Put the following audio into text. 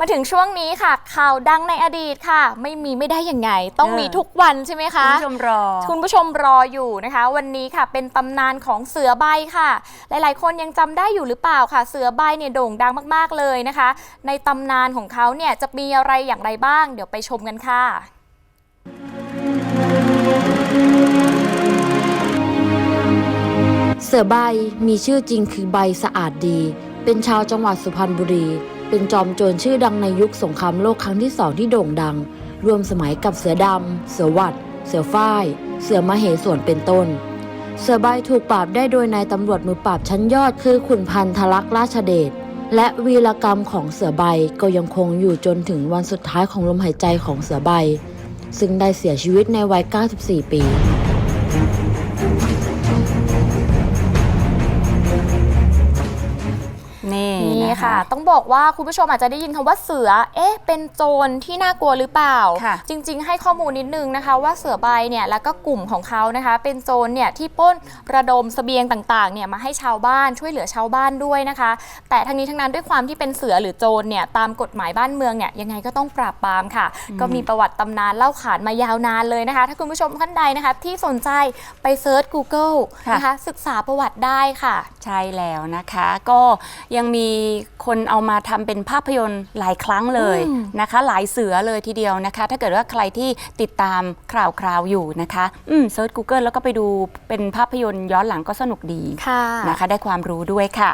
มาถึงช่วงนี้ค่ะ ข่าวดังในอดีตค่ะ ไม่มีไม่ได้ยังไง ต้องเออมีทุกวันใช่ไหมคุคะณผู้ชมรอ คุณผู้ชมรออยู่นะคะ วันนี้ค่ะเป็นตำนานของเสือใบค่ะ หลายๆ คนยังจำได้อยู่หรือเปล่าค่ะ เสือใบเนี่ยโด่งดังมากๆเลยนะคะ ในตำนานของเขาเนี่ยจะมีอะไรอย่างไรบ้าง เดี๋ยวไปชมกันค่ะเสือใบมีชื่อจริงคือใบสะอาดดี เป็นชาวจังหวัดสุพรรณบุรี เป็นจอมโจรชื่อดังในยุคสงครามโลกครั้งที่สองที่โด่งดัง รวมสมัยกับเสือดำ เสือวัด เสือฝ้าย เสือมเหสวนเป็นต้น เสือใบถูกปราบได้โดยนายตำรวจมือปราบชั้นยอดคือขุนพันธลักษ์ราชเดช และวีรกรรมของเสือใบก็ยังคงอยู่จนถึงวันสุดท้ายของลมหายใจของเสือใบ ซึ่งได้เสียชีวิตในวัย 94 ปี นี่นี่นะค่ะ ต้องบอกว่าคุณผู้ชมอาจจะได้ยินคำว่าเสือ เอ๊ะ เป็นโจรที่น่ากลัวหรือเปล่าค่ะจริง ๆ ให้ข้อมูลนิดนึงนะคะ ว่าเสือใบเนี่ยแล้วก็กลุ่มของเขานะคะ เป็นโจรเนี่ยที่ปล้นระดมเสบียงต่างๆเนี่ยมาให้ชาวบ้านช่วยเหลือชาวบ้านด้วยนะคะ แต่ทั้งนี้ทั้งนั้นด้วยความที่เป็นเสือหรือโจรเนี่ยตามกฎหมายบ้านเมืองเนี่ยยังไงก็ต้องปราบปรามค่ะ ก็มีประวัติตำนานเล่าขานมายาวนานเลยนะคะ ถ้าคุณผู้ชมท่านใดนะคะ ที่สนใจไปเซิร์ช Google ค่ะนะคะศึกษาประวัติได้ค่ะ ใช่แล้วนะคะ ก็ยังมีคนเอามาทำเป็นภาพยนตร์หลายครั้งเลยอืมนะคะ หลายเสือเลยทีเดียวนะคะ ถ้าเกิดว่าใครที่ติดตามข่าวคราวอยู่นะคะอืมเซิร์ช Google แล้วก็ไปดูเป็นภาพยนตร์ย้อนหลังก็สนุกดีค่ะ นะคะ ได้ความรู้ด้วยค่ะ